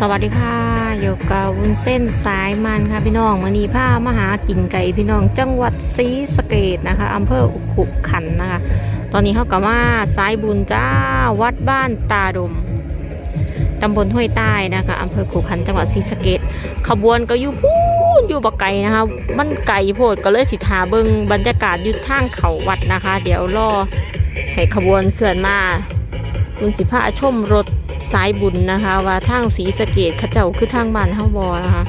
สวัสดีค่ะอยู่กับวุ้นเส้นสายมันค่ะพี่น้องวันนี้ามหากินไก่พี่น้องจังหวัดศรีสะเกดนะคะอำเภออุขุขันธ์นะคะ ตอนนี้เขากลับมาสายบุญจ้าวัดบ้านตาดมตำบลห้วยใต้นะคะอำเภอขุขันธ์จังหวัดศรีสะเกดขบวนก็อยู่พูนอยู่บักไก่นะคะมันไก่โพดก็เลยสิทาเบิงบรรยากาศอยู่ทางเขาวัดนะคะ เดี๋ยวรอให้ขบวนเคลื่อนมาคุณสิพาชมรถ สายบุญนะคะ ว่าทางสีสะเกดเขาเจ้าคือทางบ้านเฮาบอนะคะ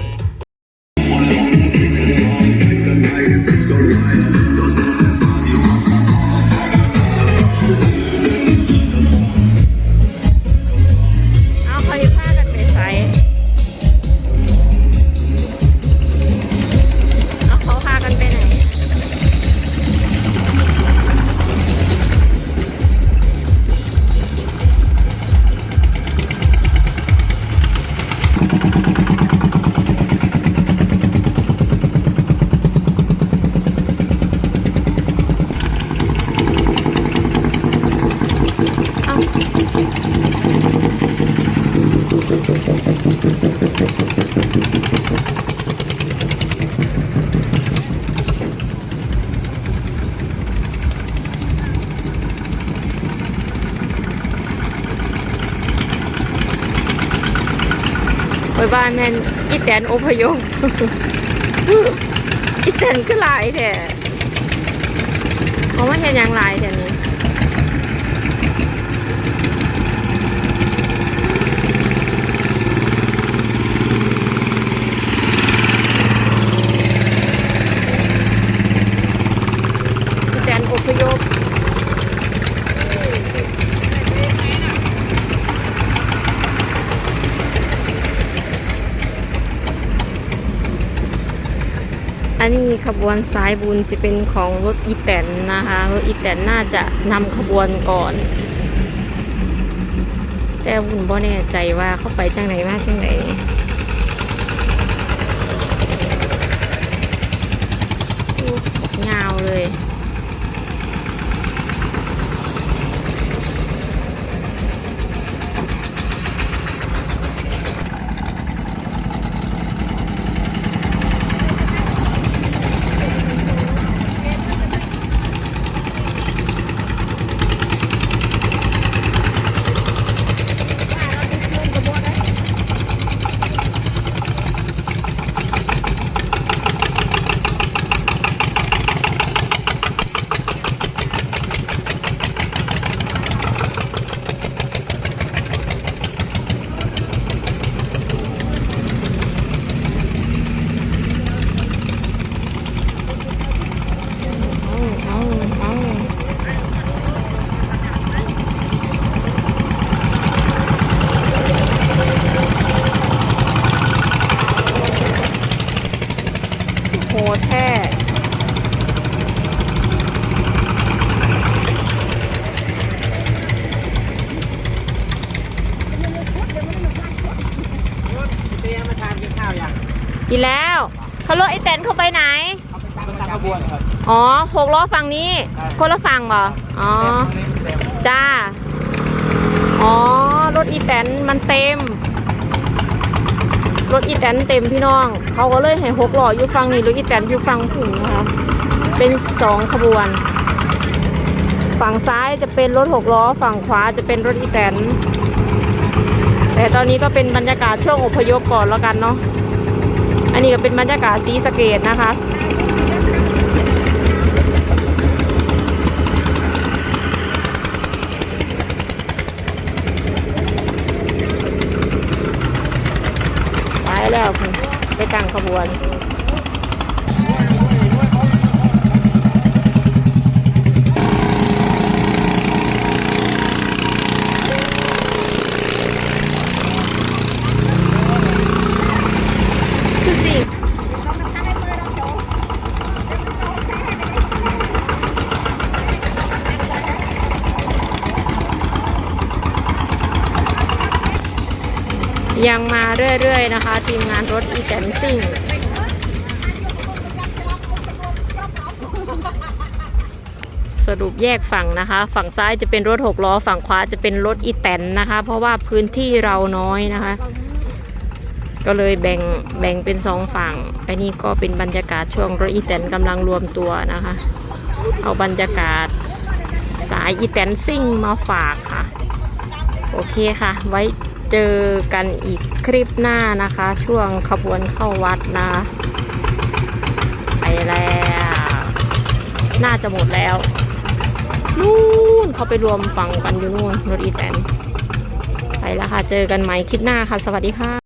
あ。 ไปบ้านแม่นอีแตนอพยพอีแตนคือหลายแท้เขามาเห็นอย่างหลายแท้นี้อีแตนอพยพ อันนี้ขบวนสายบุญจะเป็นของรถอีแตนนะคะ รถอีแตนน่าจะนำขบวนก่อน แต่บุญบ่แน่ใจว่าเข้าไปจังไหนมาจังไหนอู้ยาวเลย แท้เตรียมมาทานกินข้าวยังกินแล้วเขารถไอแตนเข้าไปไหนเขาไปตามขบวนครับอ๋อหกล้อฝั่งนี้ครับคนละฝั่งเหรอ อ๋อเต็มเต็มจ้า อ๋อ รถอีแตนมันเต็ม รถอีแตนเต็มพี่น้อง เขาก็เลยให้หกล้ออยู่ฟังนี้รถอีแตนอยู่ฟังผุงนะคะเป็นสองขบวน ฝั่งซ้ายจะเป็นรถหกล้อ ฝั่งขวาจะเป็นรถอีแตนแต่ตอนนี้ก็เป็นบรรยากาศช่วงอพยพก่อนแล้วกันเนาะอันนี้ก็เป็นบรรยากาศสีสเกตนะคะ ไปแล้วคุณ ไปตั้งขบวน คือสิ ยังมาเรื่อย ๆ นะคะ ทีมงานรถอีแตนซิ่งสรุปแยกฝั่งนะคะ ฝั่งซ้ายจะเป็นรถหกล้อ ฝั่งขวาจะเป็นรถอีแตนนะคะ เพราะว่าพื้นที่เราน้อยนะคะ ก็เลยแบ่งแบ่งเป็นสองฝั่งอันนี้ก็เป็นบรรยากาศช่วงรถอีแตนกำลังรวมตัวนะคะ เอาบรรยากาศสายอีแตนซิ่งมาฝากค่ะ โอเคค่ะ ไว้ เจอกันอีกคลิปหน้านะคะ ช่วงขบวนเข้าวัดนะไปแล้ว น่าจะหมดแล้วนู่นเขาไปรวมฝั่งกันอยู่นู่นรถอีแตนไปแล้วค่ะ เจอกันใหม่คลิปหน้าค่ะ สวัสดีค่ะ